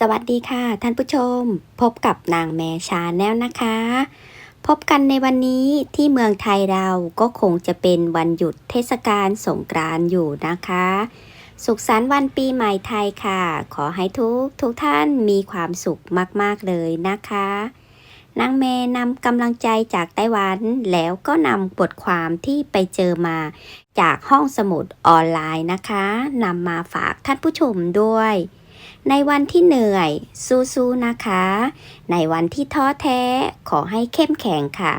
สวัสดีค่ะ ท่านผู้ชม พบกับนางแมชาแนลนะคะ พบกันในวันนี้ที่เมืองไทยเราก็คงจะเป็นวันหยุดเทศกาลสงกรานต์อยู่นะคะ สุขสันต์วันปีใหม่ไทยค่ะ ขอให้ทุกทุกท่านมีความสุขมากๆเลยนะคะนางเมนำกำลังใจจากไต้หวันแล้วก็นำบทความที่ไปเจอมา จากห้องสมุดออนไลน์นะคะนำมาฝากท่านผู้ชมด้วย ในวันที่เหนื่อย สู้ๆนะคะ ในวันที่ท้อแท้ขอให้เข้มแข็งค่ะ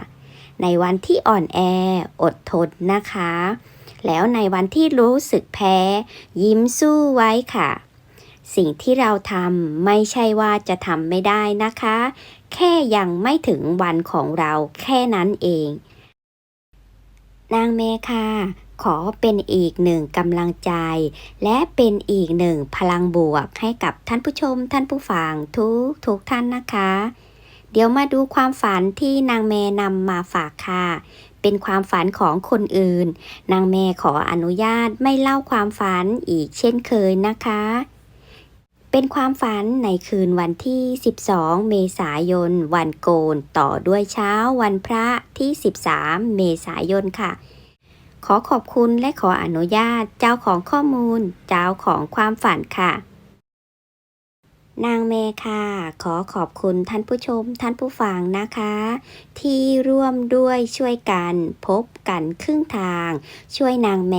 ในวันที่อ่อนแอ อดทนนะคะ แล้วในวันที่รู้สึกแพ้ ยิ้มสู้ไว้ค่ะ สิ่งที่เราทำไม่ใช่ว่าจะทำไม่ได้นะคะ แค่ยังไม่ถึงวันของเราแค่นั้นเอง นางเมค่ะ ขอเป็นอีกหนึ่งกำลังใจ และเป็นอีกหนึ่งพลังบวกให้กับท่านผู้ชมท่านผู้ฟังทุกทุกท่านนะคะ เดี๋ยวมาดูความฝันที่นางเมนำมาฝากค่ะ เป็นความฝันของคนอื่น นางเมขออนุญาตไม่เล่าความฝันอีกเช่นเคยนะคะ เป็นความฝันในคืนวันที่ 12 เมษายน วันโกน ต่อด้วยเช้าวันพระที่ 13 เมษายนค่ะ ขอขอบคุณและขออนุญาตเจ้าของข้อมูล เจ้าของความฝันค่ะ นางเมค่ะ ขอขอบคุณท่านผู้ชมท่านผู้ฟังนะคะ ที่ร่วมด้วยช่วยกันพบกันครึ่งทาง ช่วยนางแม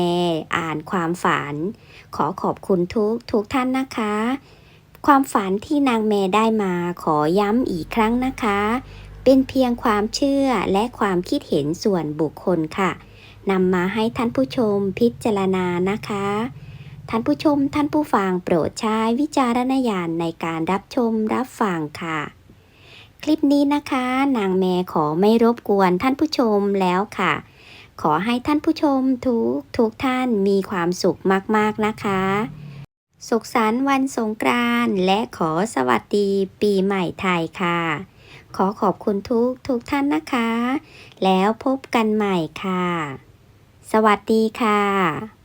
อ่านความฝัน ขอขอบคุณทุกทุกท่านนะคะ ความฝันที่นางเมได้มาขอย้ำอีกครั้งนะคะ เป็นเพียงความเชื่อและความคิดเห็นส่วนบุคคลค่ะ นำมาให้ท่านผู้ชมพิจารณานะคะ ท่านผู้ชมท่านผู้ฟังโปรดใช้วิจารณญาณในการรับชมรับฟังค่ะ คลิปนี้นะคะ นางแม่ขอไม่รบกวนท่านผู้ชมแล้วค่ะ ขอให้ท่านผู้ชมทุกทุกท่านมีความสุขมากๆนะคะ สุขสันต์วันสงกรานต์และขอสวัสดีปีใหม่ไทยค่ะขอขอบคุณทุกทุกท่านนะคะ แล้วพบกันใหม่ค่ะ สวัสดีค่ะ